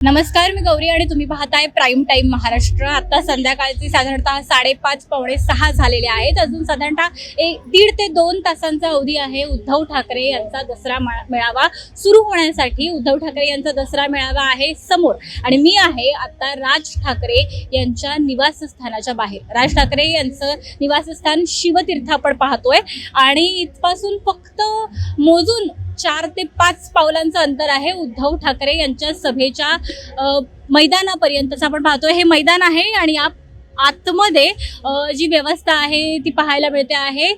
नमस्कार मी गौरी आणि तुम्ही पाहताय प्राईम टाईम महाराष्ट्र. आता संध्याकाळचे साधारणतः साडेपाच पावणे सहा झालेले आहेत. अजून साधारणतः एक दीड ते दोन तासांचा अवधी आहे उद्धव ठाकरे यांचा दसरा मेळावा सुरू होण्यासाठी. उद्धव ठाकरे यांचा दसरा मेळावा आहे समोर. आणि मी आहे आता राज ठाकरे यांच्या निवासस्थानाच्या बाहेर. राज ठाकरे यांचं निवासस्थान शिवतीर्थ आपण पाहतोय. आणि इथपासून फक्त मोजून चार ते पाच पावलांचं अंतर आहे. उद्धव ठाकरे यांच्या सभेच्या अ, मैदानापर्यंतचं आपण पाहतोय. हे मैदान आहे आणि या आतमध्ये जी व्यवस्था आहे ती पाहायला मिळते आहे.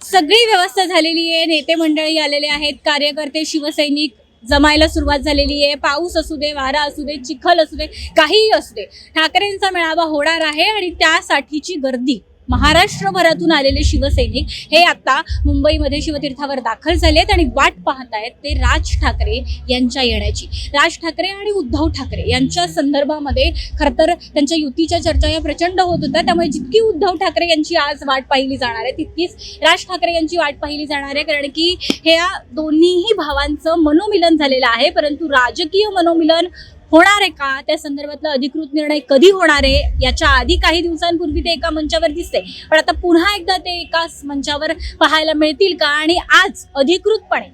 सगळी व्यवस्था झालेली आहे. नेते मंडळी आलेले आहेत. कार्यकर्ते शिवसैनिक जमायला सुरुवात झालेली आहे. पाऊस असू दे वारा असू दे चिखल असू दे काहीही असू दे ठाकरेंचा मेळावा होणार आहे आणि त्यासाठीची गर्दी महाराष्ट्रभरातून आलेले शिवसैनिक हे आता मुंबईमध्ये शिवतीर्थावर दाखल झाले आहेत आणि वाट पाहत आहेत ते राज ठाकरे यांच्या येण्याची. राज ठाकरे आणि उद्धव ठाकरे यांच्या संदर्भामध्ये खरं तर त्यांच्या युतीच्या चर्चा या प्रचंड होत होत्या. त्यामुळे जितकी उद्धव ठाकरे यांची आज वाट पाहिली जाणार आहे तितकीच राज ठाकरे यांची वाट पाहिली जाणार आहे. कारण की हे दोन्हीही भावांचं मनोमिलन झालेलं आहे परंतु राजकीय मनोमिलन होणार आहे का? त्या संदर्भातला अधिकृत निर्णय कधी होणार आहे? याच्या आधी काही दिवसांपूर्वी ते एका मंचावर दिसते पण आता पुन्हा एकदा ते एकाच मंचावर पाहायला मिळतील का? आणि आज अधिकृतपणे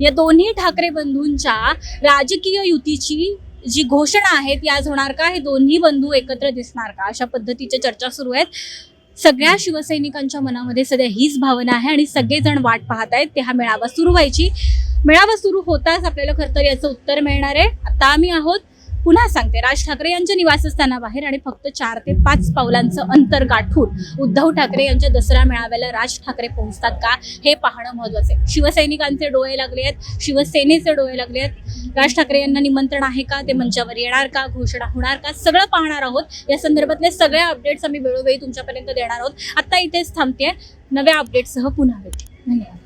या दोन्ही ठाकरे बंधूंच्या राजकीय युतीची जी घोषणा आहे ती आज होणार का? हे दोन्ही बंधू एकत्र दिसणार का? अशा पद्धतीच्या चर्चा सुरू आहेत. सगळ्या शिवसैनिकांच्या मनामध्ये सध्या हीच भावना आहे आणि सगळेजण वाट पाहत आहेत. ते हा मेळावा सुरू व्हायची. मेळावा सुरू होताच आपल्याला खरं तर याचं उत्तर मिळणार आहे. आता आम्ही आहोत पुन्हा सांगते. राज ठाकरे यांच्या निवासस्थानाबाहेर आणि फक्त चार ते पाच पावलांचं अंतर गाठून उद्धव ठाकरे यांच्या दसरा मेळाव्याला राज ठाकरे पोहोचतात का? हे पाहणं महत्वाचं आहे. शिवसैनिकांचे डोळे लागले आहेत. शिवसेनेचे डोळे लागले आहेत. राज ठाकरे यांना निमंत्रण आहे का? ते मंचावर येणार का? घोषणा होणार का? सगळं पाहणार आहोत. या संदर्भातले सगळ्या अपडेट्स आम्ही वेळोवेळी तुमच्यापर्यंत देणार आहोत. आता इथेच थांबते नव्या अपडेटसह पुन्हा भेटू. धन्यवाद.